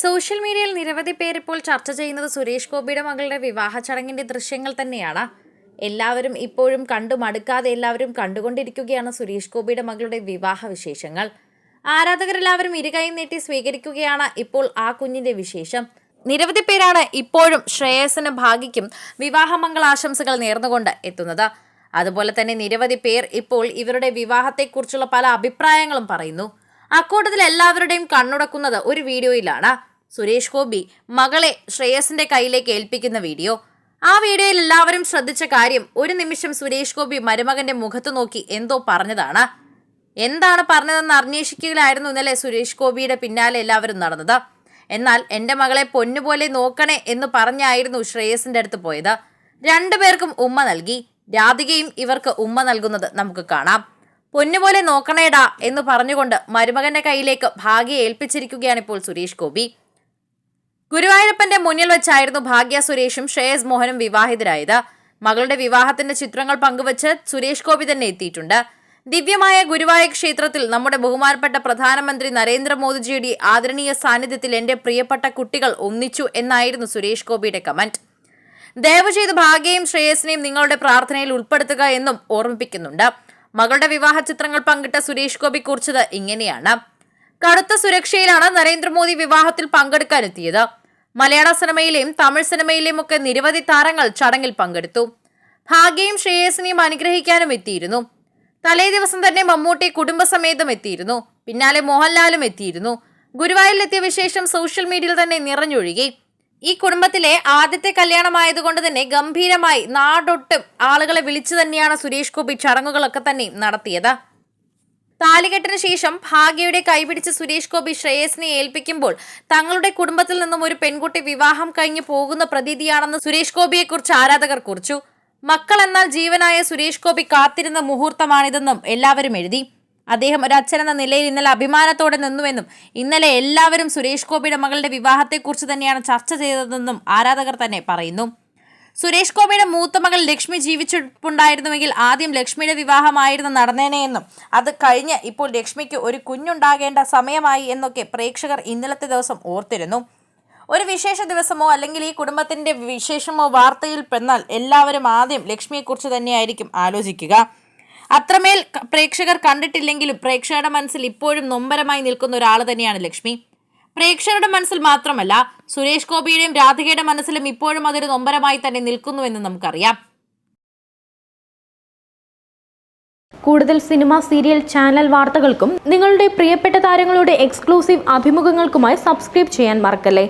Social മീഡിയയിൽ നിരവധി പേർ ഇപ്പോൾ ചർച്ച ചെയ്യുന്നത് സുരേഷ് ഗോപിയുടെ മകളുടെ വിവാഹ ചടങ്ങിന്റെ ദൃശ്യങ്ങൾ തന്നെയാണ്. എല്ലാവരും ഇപ്പോഴും കണ്ടു മടുക്കാതെ എല്ലാവരും കണ്ടുകൊണ്ടിരിക്കുകയാണ് സുരേഷ് ഗോപിയുടെ മകളുടെ വിവാഹ വിശേഷങ്ങൾ. ആരാധകരെല്ലാവരും ഇരുകൈയും നീട്ടി സ്വീകരിക്കുകയാണ് ഇപ്പോൾ ആ കുഞ്ഞിന്റെ വിശേഷം. നിരവധി പേരാണ് ഇപ്പോഴും ശ്രേയസിന് ഭാഗ്യയ്ക്കും വിവാഹമംഗളാശംസകൾ നേർന്നുകൊണ്ട് എത്തുന്നത്. അതുപോലെ തന്നെ നിരവധി പേർ ഇപ്പോൾ ഇവരുടെ വിവാഹത്തെക്കുറിച്ചുള്ള പല അഭിപ്രായങ്ങളും പറയുന്നു. അക്കൂട്ടത്തിൽ എല്ലാവരുടെയും കണ്ണുടക്കുന്നത് ഒരു വീഡിയോയിലാണ്. സുരേഷ് ഗോപി മകളെ ശ്രേയസിന്റെ കയ്യിലേക്ക് ഏൽപ്പിക്കുന്ന വീഡിയോ. ആ വീഡിയോയിൽ എല്ലാവരും ശ്രദ്ധിച്ച കാര്യം ഒരു നിമിഷം സുരേഷ് ഗോപി മരുമകന്റെ മുഖത്ത് നോക്കി എന്തോ പറഞ്ഞതാണ്. എന്താണ് പറഞ്ഞതെന്ന് അന്വേഷിക്കുകയായിരുന്നു ഇന്നലെ സുരേഷ് ഗോപിയുടെ പിന്നാലെ എല്ലാവരും നടന്നത്. എന്നാൽ എന്റെ മകളെ പൊന്നുപോലെ നോക്കണേ എന്ന് പറഞ്ഞായിരുന്നു ശ്രേയസിന്റെ അടുത്ത് പോയത്. രണ്ടുപേർക്കും ഉമ്മ നൽകി. രാധികയും ഇവർക്ക് ഉമ്മ നൽകുന്നത് നമുക്ക് കാണാം. പൊന്നുപോലെ നോക്കണേടാ എന്ന് പറഞ്ഞുകൊണ്ട് മരുമകന്റെ കയ്യിലേക്ക് ഭാഗ്യ ഏൽപ്പിച്ചിരിക്കുകയാണ് ഇപ്പോൾ സുരേഷ് ഗോപി. ഗുരുവായൂരപ്പന്റെ മുന്നിൽ വെച്ചായിരുന്നു ഭാഗ്യ സുരേഷും ശ്രേയസ് മോഹനും വിവാഹിതരായത്. മകളുടെ വിവാഹത്തിന്റെ ചിത്രങ്ങൾ പങ്കുവച്ച് സുരേഷ് ഗോപി തന്നെ എത്തിയിട്ടുണ്ട്. ദിവ്യമായ ഗുരുവായൂർ ക്ഷേത്രത്തിൽ നമ്മുടെ ബഹുമാനപ്പെട്ട പ്രധാനമന്ത്രി നരേന്ദ്രമോദിജിയുടെ ആദരണീയ സാന്നിധ്യത്തിൽ എന്റെ പ്രിയപ്പെട്ട കുട്ടികൾ ഒന്നിച്ചു എന്നായിരുന്നു സുരേഷ് ഗോപിയുടെ കമന്റ്. ദയവ് ചെയ്ത് ഭാഗ്യയും ശ്രേയസിനെയും നിങ്ങളുടെ പ്രാർത്ഥനയിൽ ഉൾപ്പെടുത്തുക എന്നും ഓർമ്മിപ്പിക്കുന്നുണ്ട്. മകളുടെ വിവാഹ ചിത്രങ്ങൾ പങ്കിട്ട സുരേഷ് ഗോപി കുറിച്ചത് ഇങ്ങനെയാണ്. കടുത്ത സുരക്ഷയിലാണ് നരേന്ദ്രമോദി വിവാഹത്തിൽ പങ്കെടുക്കാനെത്തിയത്. മലയാള സിനിമയിലെയും തമിഴ് സിനിമയിലെയും ഒക്കെ നിരവധി താരങ്ങൾ ചടങ്ങിൽ പങ്കെടുത്തു. ഭാഗ്യയും ശ്രേയസിനെയും അനുഗ്രഹിക്കാനും എത്തിയിരുന്നു. തലേ ദിവസം തന്നെ മമ്മൂട്ടി കുടുംബസമേതം എത്തിയിരുന്നു. പിന്നാലെ മോഹൻലാലും എത്തിയിരുന്നു. ഗുരുവായൂരിലെത്തിയ വിശേഷം സോഷ്യൽ മീഡിയയിൽ തന്നെ നിറഞ്ഞൊഴുകി. ഈ കുടുംബത്തിലെ ആദ്യത്തെ കല്യാണമായതുകൊണ്ട് തന്നെ ഗംഭീരമായി നാടൊട്ടും ആളുകളെ വിളിച്ചു തന്നെയാണ് സുരേഷ് ഗോപി ചടങ്ങുകളൊക്കെ തന്നെ നടത്തിയത്. താലികെട്ടിന് ശേഷം ഭാഗ്യയുടെ കൈപിടിച്ച് സുരേഷ് ഗോപി ശ്രേയസിനെ ഏൽപ്പിക്കുമ്പോൾ തങ്ങളുടെ കുടുംബത്തിൽ നിന്നും ഒരു പെൺകുട്ടി വിവാഹം കഴിഞ്ഞു പോകുന്ന പ്രതീതിയാണെന്ന് സുരേഷ് ഗോപിയെക്കുറിച്ച് ആരാധകർ കുറിച്ചു. മക്കൾ എന്നാൽ ജീവനായ സുരേഷ് ഗോപി കാത്തിരുന്ന മുഹൂർത്തമാണിതെന്നും എല്ലാവരും എഴുതി. അദ്ദേഹം ഒരു അച്ഛൻ എന്ന നിലയിൽ ഇന്നലെ അഭിമാനത്തോടെ നിന്നുവെന്നും ഇന്നലെ എല്ലാവരും സുരേഷ് ഗോപിയുടെ മകളുടെ വിവാഹത്തെക്കുറിച്ച് തന്നെയാണ് ചർച്ച ചെയ്തതെന്നും ആരാധകർ തന്നെ പറയുന്നു. സുരേഷ് ഗോപിയുടെ മൂത്ത മകൾ ലക്ഷ്മി ജീവിച്ചിട്ടുണ്ടായിരുന്നുവെങ്കിൽ ആദ്യം ലക്ഷ്മിയുടെ വിവാഹമായിരുന്നു നടന്നേനെ എന്നും അത് കഴിഞ്ഞ് ഇപ്പോൾ ലക്ഷ്മിക്ക് ഒരു കുഞ്ഞുണ്ടാകേണ്ട സമയമായി എന്നൊക്കെ പ്രേക്ഷകർ ഇന്നലത്തെ ദിവസം ഓർത്തിരുന്നു. ഒരു വിശേഷ ദിവസമോ അല്ലെങ്കിൽ ഈ കുടുംബത്തിന്റെ വിശേഷമോ വാർത്തയിൽ പെന്നാൽ എല്ലാവരും ആദ്യം ലക്ഷ്മിയെക്കുറിച്ച് തന്നെയായിരിക്കും ആലോചിക്കുക. അത്രമേൽ പ്രേക്ഷകർ കണ്ടിട്ടില്ലെങ്കിലും പ്രേക്ഷകരുടെ മനസ്സിൽ ഇപ്പോഴും നൊമ്പരമായി നിൽക്കുന്ന ഒരാൾ തന്നെയാണ് ലക്ഷ്മി. പ്രേക്ഷകരുടെ മനസ്സിൽ മാത്രമല്ല സുരേഷ് ഗോപിയുടെയും രാധികയുടെ മനസ്സിലും ഇപ്പോഴും അതൊരു നൊമ്പരമായി തന്നെ നിൽക്കുന്നു എന്ന് നമുക്കറിയാം. കൂടുതൽ സിനിമ സീരിയൽ ചാനൽ വാർത്തകൾക്കും നിങ്ങളുടെ പ്രിയപ്പെട്ട താരങ്ങളുടെ എക്സ്ക്ലൂസീവ് അഭിമുഖങ്ങൾക്കുമായി സബ്സ്ക്രൈബ് ചെയ്യാൻ മറക്കല്ലേ?